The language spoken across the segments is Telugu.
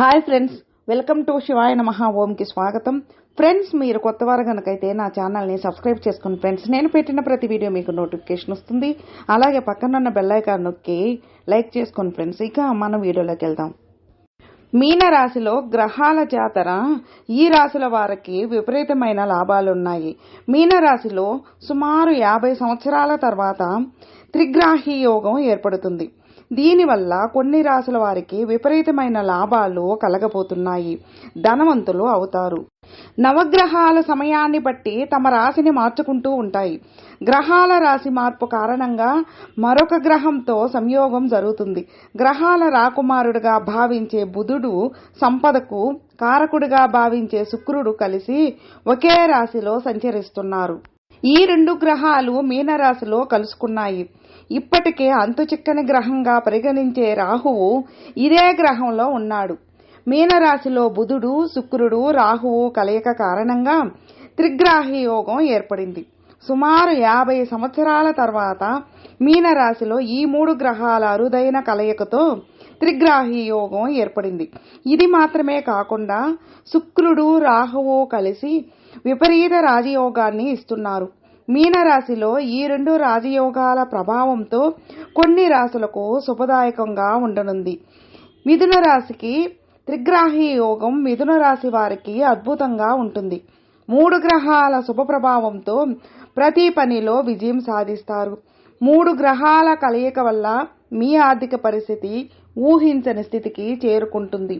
హాయ్ ఫ్రెండ్స్ వెల్కమ్ టు శివాయ నమః. ఓంకి స్వాగతం. ఫ్రెండ్స్ మీరు కొత్త వారు కనుకైతే నా ఛానల్ని సబ్స్క్రైబ్ చేసుకోండి ఫ్రెండ్స్ నేను పెట్టిన ప్రతి వీడియో మీకు నోటిఫికేషన్ వస్తుంది. అలాగే పక్కనున్న బెల్ నొక్కి లైక్ చేసుకోండి ఫ్రెండ్స్ ఇక మన వీడియోలోకి వెళ్దాం. మీనరాశిలో గ్రహాల జాతర ఈ రాశుల వారికి విపరీతమైన లాభాలున్నాయి. మీనరాశిలో సుమారు యాభై సంవత్సరాల తర్వాత త్రిగ్రాహి యోగం ఏర్పడుతుంది. దీనివల్ల కొన్ని రాశుల వారికి విపరీతమైన లాభాలు కలగబోతున్నాయి. ధనవంతులు అవుతారు. నవగ్రహాల సమయాన్ని బట్టి తమ రాశిని మార్చుకుంటూ ఉంటాయి. గ్రహాల రాశి మార్పు కారణంగా మరొక గ్రహంతో సంయోగం జరుగుతుంది. గ్రహాల రాకుమారుడుగా భావించే బుధుడు సంపదకు కారకుడిగా భావించే శుక్రుడు కలిసి ఒకే రాశిలో సంచరిస్తున్నారు. ఈ రెండు గ్రహాలు మీనరాశిలో కలుసుకున్నాయి. ఇప్పటికే అంతుచిక్కని గ్రహంగా పరిగణించే రాహువు ఇదే గ్రహంలో ఉన్నాడు. మీనరాశిలో బుధుడు శుక్రుడు రాహువు కలయిక కారణంగా త్రిగ్రాహి యోగం ఏర్పడింది. సుమారు యాభై సంవత్సరాల తర్వాత మీనరాశిలో ఈ మూడు గ్రహాల అరుదైన కలయికతో త్రిగ్రాహి యోగం ఏర్పడింది. ఇది మాత్రమే కాకుండా శుక్రుడు రాహువు కలిసి విపరీత రాజయోగాన్ని ఇస్తున్నారు. మీనరాశిలో ఈ రెండు రాజయోగాల ప్రభావంతో కొన్ని రాశులకు శుభదాయకంగా ఉండనుంది. మిథున రాశికి త్రిగ్రాహి యోగం మిథున రాశి వారికి అద్భుతంగా ఉంటుంది. మూడు గ్రహాల శుభ ప్రభావంతో ప్రతి పనిలో విజయం సాధిస్తారు. మూడు గ్రహాల కలయిక వల్ల మీ ఆర్థిక పరిస్థితి ఊహించని స్థితికి చేరుకుంటుంది.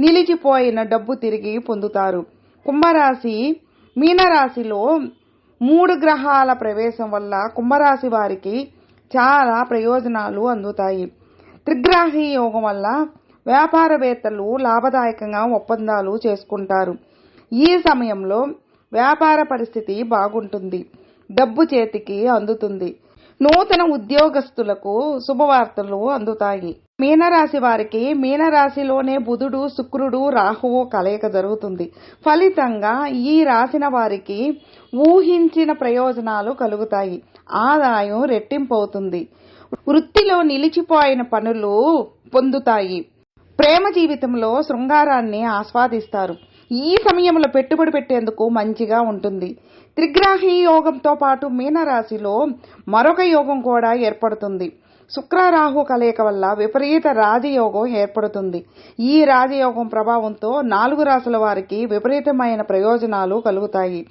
నిలిచిపోయిన డబ్బు తిరిగి పొందుతారు. కుంభరాశి మీనరాశిలో మూడు గ్రహాల ప్రవేశం వల్ల కుంభరాశి వారికి చాలా ప్రయోజనాలు అందుతాయి. త్రిగ్రాహి యోగం వల్ల వ్యాపారవేత్తలు లాభదాయకంగా ఒప్పందాలు చేసుకుంటారు. ఈ సమయంలో వ్యాపార పరిస్థితి బాగుంటుంది. డబ్బు చేతికి అందుతుంది. నూతన ఉద్యోగస్తులకు శుభవార్తలు అందుతాయి. మీనరాశి వారికి మీనరాశిలోనే బుధుడు శుక్రుడు రాహువు కలయిక జరుగుతుంది. ఫలితంగా ఈ రాసిన వారికి ఊహించిన ప్రయోజనాలు కలుగుతాయి. ఆదాయం రెట్టింపు అవుతుంది వృత్తిలో నిలిచిపోయిన పనులు పొందుతాయి. ప్రేమ జీవితంలో శృంగారాన్ని ఆస్వాదిస్తారు. ఈ సమయంలో పెట్టుబడి పెట్టేందుకు మంచిగా ఉంటుంది. త్రిగ్రాహి యోగంతో పాటు మీనరాశిలో మరొక యోగం కూడా ఏర్పడుతుంది. శుక్రరాహు కలయిక వల్ల విపరీత రాజయోగం ఏర్పడుతుంది. ఈ రాజయోగం ప్రభావంతో నాలుగు రాశుల వారికి విపరీతమైన ప్రయోజనాలు కలుగుతాయి.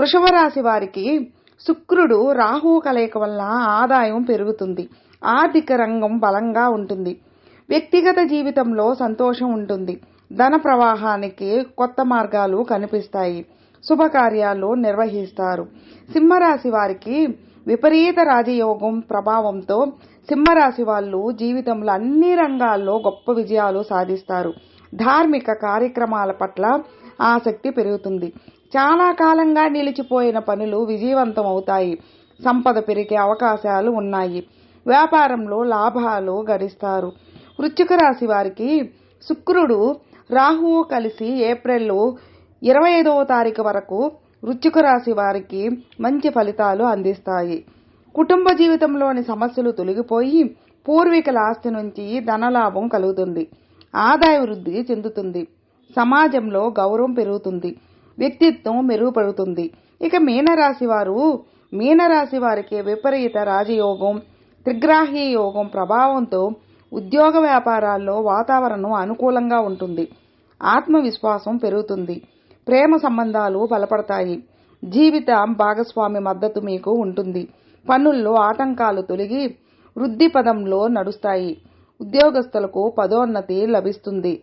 వృషభ రాశి వారికి శుక్రుడు రాహు కలయిక వల్ల ఆదాయం పెరుగుతుంది. ఆర్థిక రంగం బలంగా ఉంటుంది. వ్యక్తిగత జీవితంలో సంతోషం ఉంటుంది. ధన ప్రవాహానికి కొత్త మార్గాలు కనిపిస్తాయి. శుభకార్యాలు నిర్వహిస్తారు. సింహరాశి వారికి విపరీత రాజయోగం ప్రభావంతో సింహరాశి వాళ్ళు జీవితంలో అన్ని రంగాల్లో గొప్ప విజయాలు సాధిస్తారు. ధార్మిక కార్యక్రమాల పట్ల ఆసక్తి పెరుగుతుంది. చాలా కాలంగా నిలిచిపోయిన పనులు విజయవంతం అవుతాయి. సంపద పెరిగే అవకాశాలు ఉన్నాయి. వ్యాపారంలో లాభాలు గడిస్తారు. వృశ్చిక రాశి వారికి శుక్రుడు రాహువు కలిసి ఏప్రిల్ ఇరవై ఐదవ తారీఖు వరకు వృశ్చిక రాశి వారికి మంచి ఫలితాలు అందిస్తాయి. కుటుంబ జీవితంలోని సమస్యలు తొలగిపోయి పూర్వీకుల ఆస్తి నుంచి ధనలాభం కలుగుతుంది. ఆదాయ వృద్ధి చెందుతుంది. సమాజంలో గౌరవం పెరుగుతుంది. వ్యక్తిత్వం మెరుగుపడుతుంది. ఇక మీనరాశి వారు మీనరాశి వారికి విపరీత రాజయోగం త్రిగ్రాహి యోగం ప్రభావంతో ఉద్యోగ వ్యాపారాల్లో వాతావరణం అనుకూలంగా ఉంటుంది. ఆత్మవిశ్వాసం పెరుగుతుంది. ప్రేమ సంబంధాలు బలపడతాయి. జీవిత భాగస్వామి మద్దతు మీకు ఉంటుంది. పనుల్లో ఆటంకాలు తొలగి వృద్ధి పదంలో నడుస్తాయి. ఉద్యోగస్తులకు పదోన్నతి లభిస్తుంది.